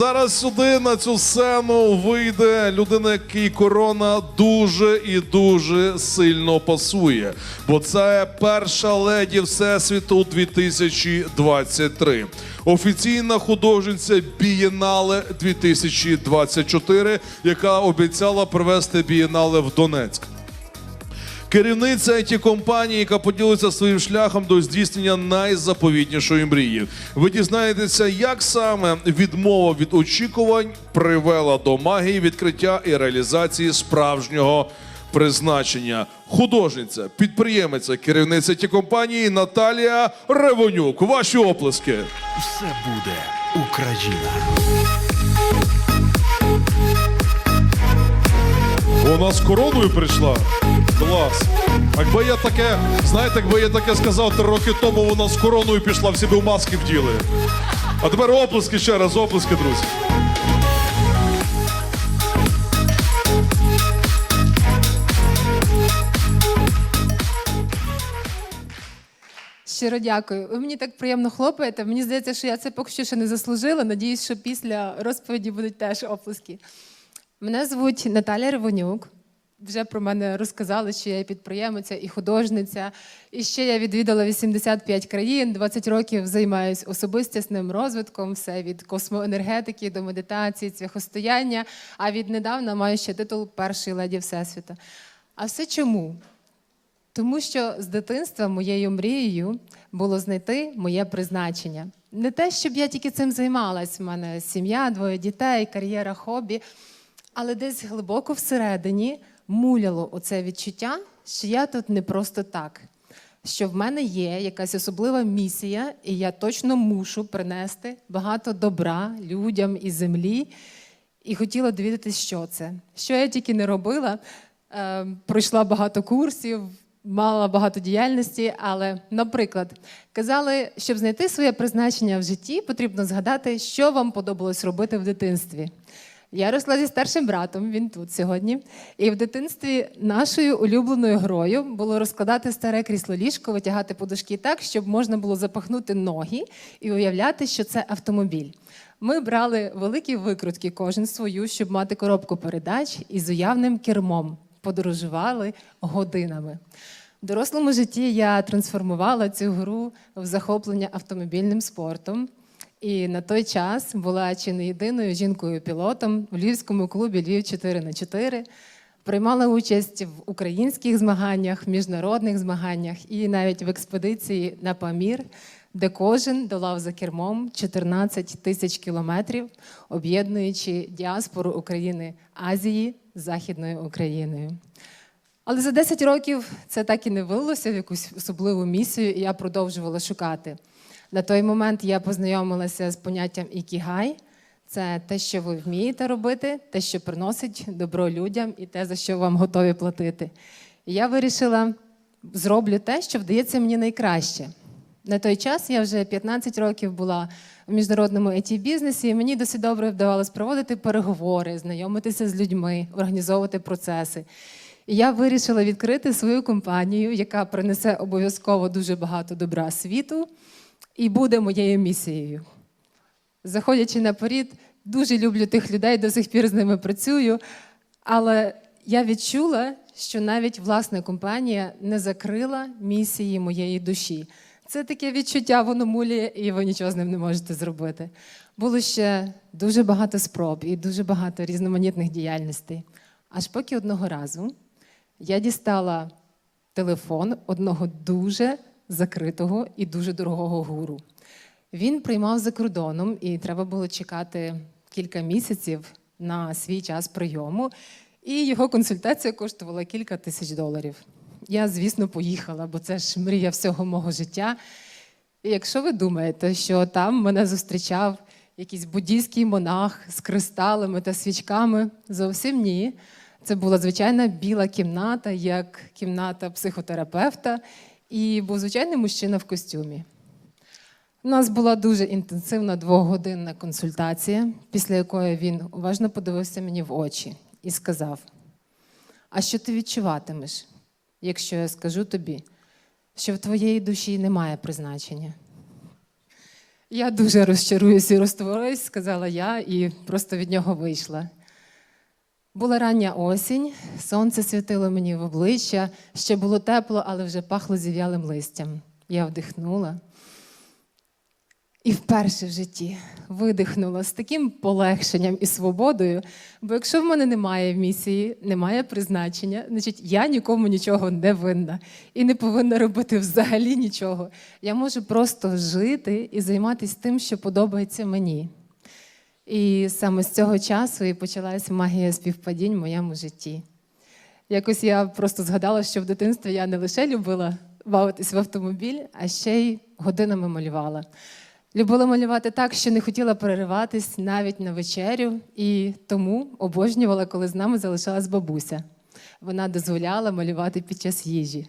Зараз сюди на цю сцену вийде людина, якій корона дуже і дуже сильно пасує. Бо це перша леді Всесвіту 2023. Офіційна художниця Бієнале 2024, яка обіцяла привезти Бієнале в Донецьк. Керівниця it компанії, яка поділиться своїм шляхом до здійснення найзаповітнішої мрії. Ви дізнаєтеся, як саме відмова від очікувань привела до магії відкриття і реалізації справжнього призначення. Художниця, підприємиця, керівниця it компанії Наталія Ревонюк. Ваші оплески. Все буде Україна. Вона з короною прийшла. Клас. Якби я таке, знаєте, якби я таке сказав три роки тому, вона з короною пішла, всі би в маски вділи. А тепер оплески ще раз, оплески, друзі. Щиро дякую. Ви мені так приємно хлопаєте. Мені здається, що я це поки що ще не заслужила. Надіюсь, що після розповіді будуть теж оплески. Мене звуть Наталя Ревонюк. Вже про мене розказали, що я і підприємиця і художниця. І ще я відвідала 85 країн, 20 років займаюся особистісним розвитком, все від космоенергетики до медитації, цвяхостояння. А віднедавна маю ще титул першої леді Всесвіта. А все чому? Тому що з дитинства моєю мрією було знайти моє призначення. Не те, щоб я тільки цим займалась. У мене сім'я, двоє дітей, кар'єра, хобі. Але десь глибоко всередині муляло оце відчуття, що я тут не просто так. Що в мене є якась особлива місія, і я точно мушу принести багато добра людям і землі. І хотіла довідатись, що це. Що я тільки не робила. Е, пройшла багато курсів, мала багато діяльності, але, наприклад, казали, щоб знайти своє призначення в житті, потрібно згадати, що вам подобалось робити в дитинстві. Я росла зі старшим братом, він тут сьогодні. І в дитинстві нашою улюбленою грою було розкладати старе крісло ліжко, витягати подушки так, щоб можна було запахнути ноги і уявляти, що це автомобіль. Ми брали великі викрутки, кожен свою, щоб мати коробку передач із уявним кермом. Подорожували годинами. В дорослому житті я трансформувала цю гру в захоплення автомобільним спортом. І на той час була чи не єдиною жінкою-пілотом в львівському клубі Львів 4 на 4 Приймала участь в українських змаганнях, міжнародних змаганнях і навіть в експедиції на Памір, де кожен долав за кермом 14 тисяч кілометрів, об'єднуючи діаспору України Азії з Західною Україною. Але за 10 років це так і не вилилося в якусь особливу місію, і я продовжувала шукати. На той момент я познайомилася з поняттям ікігай. Це те, що ви вмієте робити, те, що приносить добро людям, і те, за що вам готові платити. І я вирішила, зроблю те, що вдається мені найкраще. На той час я вже 15 років була в міжнародному it бізнесі і мені досить добре вдавалося проводити переговори, знайомитися з людьми, організовувати процеси. І я вирішила відкрити свою компанію, яка принесе обов'язково дуже багато добра світу і буде моєю місією. Заходячи наперед, дуже люблю тих людей, до сих пір з ними працюю. Але я відчула, що навіть власна компанія не закрила місії моєї душі. Це таке відчуття, воно мулює, і ви нічого з ним не можете зробити. Було ще дуже багато спроб і дуже багато різноманітних діяльностей. Аж поки одного разу я дістала телефон одного дуже закритого і дуже дорогого гуру. Він приймав за кордоном, і треба було чекати кілька місяців на свій час прийому. І його консультація коштувала кілька тисяч доларів. Я, звісно, поїхала, бо це ж мрія всього мого життя. І якщо ви думаєте, що там мене зустрічав якийсь буддійський монах з кристалами та свічками, зовсім ні. Це була звичайна біла кімната, як кімната психотерапевта, і був звичайний мужчина в костюмі. У нас була дуже інтенсивна двогодинна консультація, після якої він уважно подивився мені в очі і сказав: А що ти відчуватимеш, якщо я скажу тобі, що в твоєї душі немає призначення? Я дуже розчаруюсь і розтворююсь, сказала я, і просто від нього вийшла. Була рання осінь, сонце світило мені в обличчя, ще було тепло, але вже пахло зів'ялим листям. Я вдихнула. І вперше в житті видихнула з таким полегшенням і свободою. Бо якщо в мене немає місії, немає призначення, значить я нікому нічого не винна і не повинна робити взагалі нічого. Я можу просто жити і займатися тим, що подобається мені. І саме з цього часу і почалась магія співпадінь в моєму житті. Якось я просто згадала, що в дитинстві я не лише любила бавитись в автомобіль, а ще й годинами малювала. Любила малювати так, що не хотіла перериватись навіть на вечерю, і тому обожнювала, коли з нами залишалась бабуся. Вона дозволяла малювати під час їжі.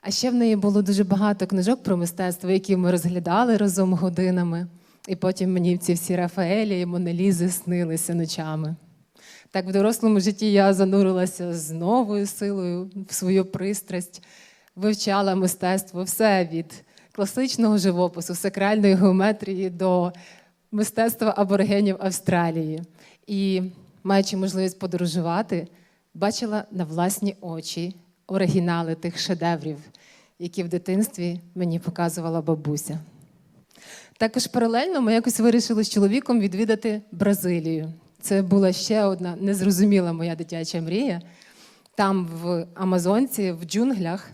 А ще в неї було дуже багато книжок про мистецтво, які ми розглядали разом годинами. І потім мені ці всі Рафаелі і Монелізи снилися ночами. Так в дорослому житті я занурилася з новою силою в свою пристрасть, вивчала мистецтво все від класичного живопису, сакральної геометрії до мистецтва аборигенів Австралії. І, маючи можливість подорожувати, бачила на власні очі оригінали тих шедеврів, які в дитинстві мені показувала бабуся. Також паралельно ми якось вирішили з чоловіком відвідати Бразилію. Це була ще одна незрозуміла моя дитяча мрія. Там, в Амазонці, в джунглях,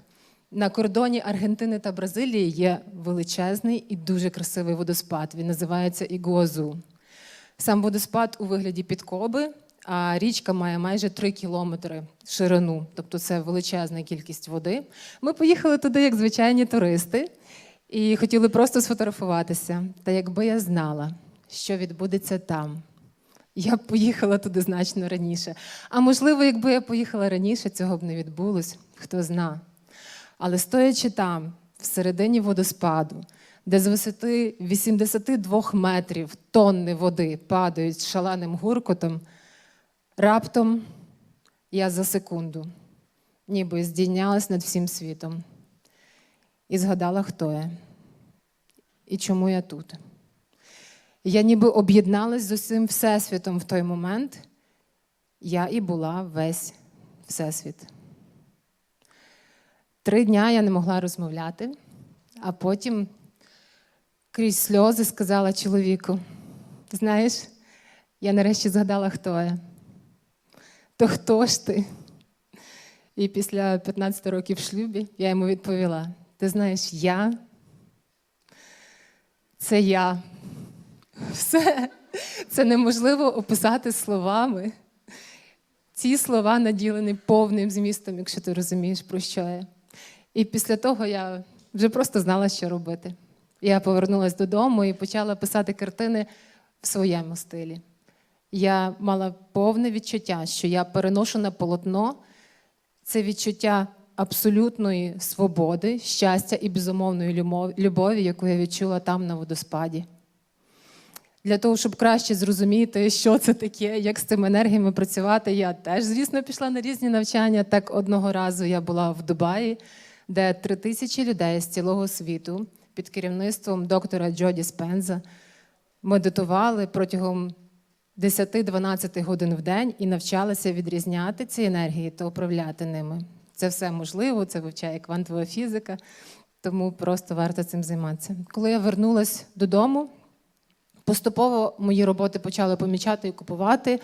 на кордоні Аргентини та Бразилії є величезний і дуже красивий водоспад. Він називається Ігуазу. Сам водоспад у вигляді підкоби, а річка має майже 3 кілометри ширину, тобто це величезна кількість води. Ми поїхали туди як звичайні туристи і хотіли просто сфотографуватися. Та якби я знала, що відбудеться там, я б поїхала туди значно раніше. А можливо, якби я поїхала раніше, цього б не відбулось, хто зна. Але стоячи там, всередині водоспаду, де з висоти 82 метрів тонни води падають шаленим гуркотом, раптом я за секунду ніби здійнялась над всім світом і згадала, хто я і чому я тут. Я ніби об'єдналась з усім Всесвітом в той момент. Я і була весь Всесвіт. Три дня я не могла розмовляти, а потім крізь сльози сказала чоловіку: ти знаєш, я нарешті згадала, хто я. То хто ж ти? І після 15 років в шлюбі я йому відповіла: ти знаєш, я це я. Все. Це неможливо описати словами. Ці слова наділені повним змістом, якщо ти розумієш, про що я. І після того я вже просто знала, що робити. Я повернулася додому і почала писати картини в своєму стилі. Я мала повне відчуття, що я переношу на полотно це відчуття абсолютної свободи, щастя і безумовної любов- любові, яку я відчула там на водоспаді. Для того, щоб краще зрозуміти, що це таке, як з цими енергіями працювати, я теж, звісно, пішла на різні навчання. Так одного разу я була в Дубаї, де три тисячі людей з цілого світу під керівництвом доктора Джоді Спенза медитували протягом 10-12 годин в день і навчалися відрізняти ці енергії та управляти ними. Це все можливо, це вивчає квантова фізика, тому просто варто цим займатися. Коли я вернулася додому, Поступово мої роботи почали помічати і купувати.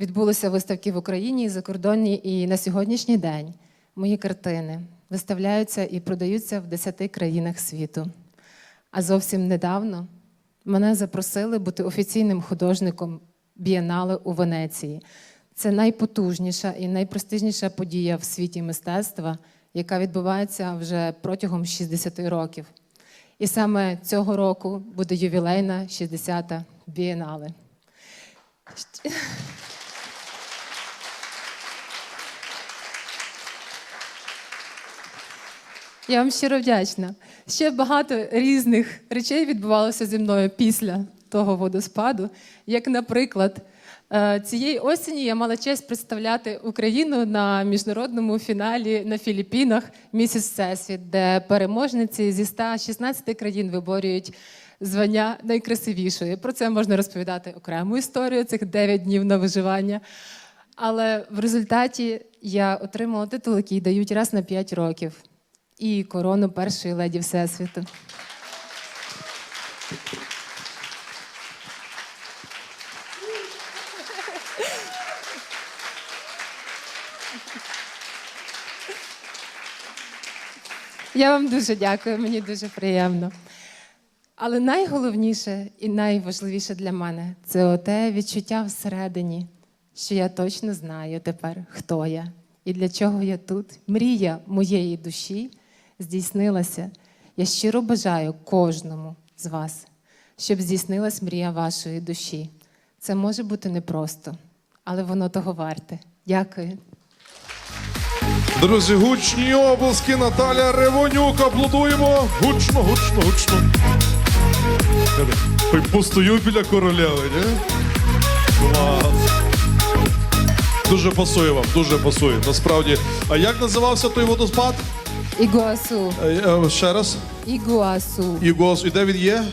Відбулися виставки в Україні і за кордоні, і на сьогоднішній день мої картини виставляються і продаються в 10 країнах світу. А зовсім недавно мене запросили бути офіційним художником бієнале у Венеції. Це найпотужніша і найпрестижніша подія в світі мистецтва, яка відбувається вже протягом 60 років. І саме цього року буде ювілейна 60-та бієнале. Я вам щиро вдячна. Ще багато різних речей відбувалося зі мною після того водоспаду. Як, наприклад, цієї осені я мала честь представляти Україну на міжнародному фіналі на Філіппінах Місіс Всесвіт, де переможниці зі 116 країн виборюють звання найкрасивішої. Про це можна розповідати окрему історію цих 9 днів на виживання. Але в результаті я отримала титул, який дають раз на 5 років, і корону першої леді Всесвіту. Я вам дуже дякую, мені дуже приємно. Але найголовніше і найважливіше для мене це оте відчуття всередині, що я точно знаю тепер, хто я і для чого я тут. Мрія моєї душі здійснилася. Я щиро бажаю кожному з вас, щоб здійснилась мрія вашої душі. Це може бути непросто, але воно того варте. Дякую. Друзі, гучні обласки Наталя Ревонюк. Аплодуємо. Гучно, гучно, гучно. Постою біля королеви, ні? Клас. Дуже пасує вам, дуже пасує. Насправді. А як називався той водоспад? Ігуасу, Е, е, Ще раз. Ігуасу. Ігос. І де він є?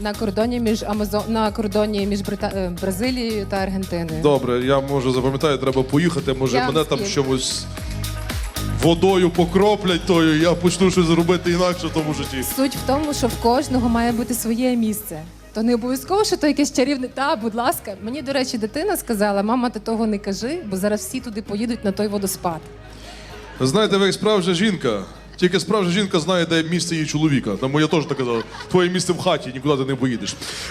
На кордоні між Амазон на кордоні між Брита... е, Бразилією та Аргентиною. Добре, я може запам'ятаю, треба поїхати. Може Я мене там скину. чомусь водою покроплять тою, я почну щось робити інакше в тому житті. Суть в тому, що в кожного має бути своє місце. То не обов'язково, що то якесь чарівне. Та, будь ласка. Мені, до речі, дитина сказала: мама, ти того не кажи, бо зараз всі туди поїдуть на той водоспад. Знаєте, ви як справжня жінка. Тільки справжня жінка знає, де місце її чоловіка. Тому я теж так казав, Твоє місце в хаті, нікуди ти не поїдеш.